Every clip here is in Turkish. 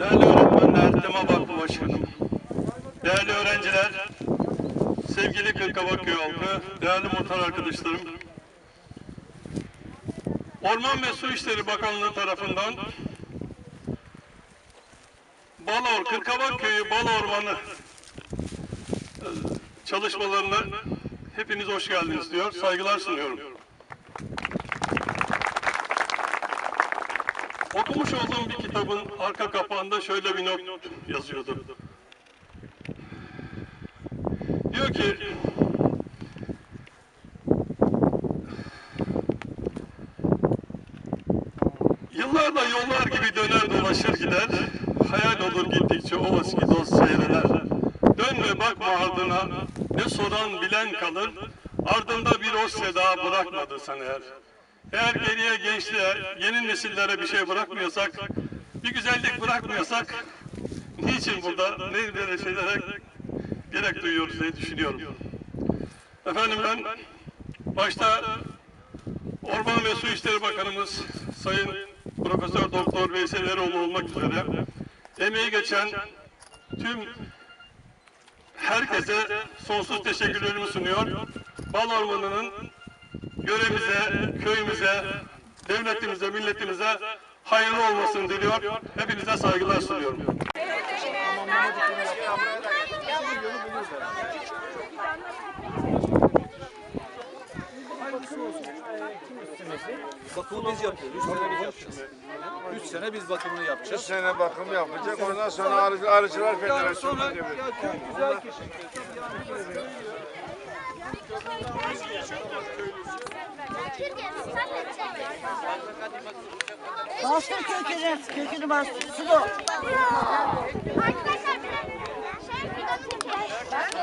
değerli öğretmenler, Tema Başkanım, değerli öğrenciler, sevgili Kırkabakköy halkı, değerli muhtar arkadaşlarım, Orman ve Su İşleri Bakanlığı tarafından Balor, Kırkabak Köyü Bal Ormanı e, çalışmalarına hepiniz hoş geldiniz diyor, saygılar sunuyorum. Okumuş olduğum bir kitabın arka kapağında şöyle bir not yazıyordu. Diyor ki Yıllarla yollar gibi döner dolaşır gider, hayal olur gittikçe o eski dost çevreler. Dön ve bakma ardına, ne soran bilen kalır, ardında bir o seda bırakmadı sen eğer. Eğer geriye gençliğe, yeni nesillere bir şey bırakmıyorsak, bir güzellik bırakmıyorsak, niçin burada ne böyle şeylere gerek duyuyoruz diye düşünüyorum. Efendim ben başta Orman ve Su İşleri Bakanımız Sayın Profesör Doktor Veysel Eroğlu olmak üzere emeği geçen tüm herkese sonsuz teşekkürlerimi sunuyor. Bal Ormanı'nın görevimize, köyümüze, devletimize, milletimize hayırlı olmasını diliyor. Hepinize saygılar sunuyorum. Bakımı biz yapıyoruz. Üç sene biz yapacağız. Üç sene biz bakımını yapacağız. sene bakım yapacak. Ondan sonra Arı, Arıcılar Federasyonu sonra ya köy güzel kişi. Bastır kökünü, kökünü bastır. Sulu. Yani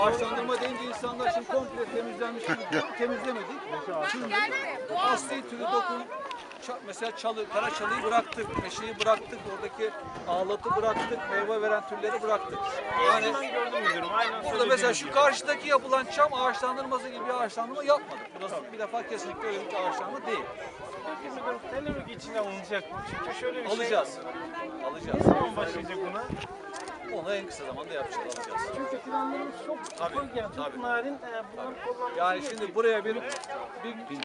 ağaçlandırma deyince insanlar şimdi komple temizlenmiş. gibi. Temizlemedik. Şimdi asli türü dokun ça- mesela çalı, kara çalıyı bıraktık, meşeyi bıraktık, oradaki ağlatı bıraktık, meyve veren türleri bıraktık. Yani burada mesela şu karşıdaki yapılan çam ağaçlandırması gibi bir ağaçlandırma yapmadık. Burası bir defa kesinlikle öyle bir ağaçlandırma değil. Telemek içine alınacak mı? Çünkü şöyle bir Alacağız. Alacağız. şey zaman başlayacak buna. Onu en kısa zamanda yapacağız, alacağız. Çünkü planlarımız çok Tabii, çok yani çok tabii. narin. E, kullanmak Yani şimdi buraya bir, bir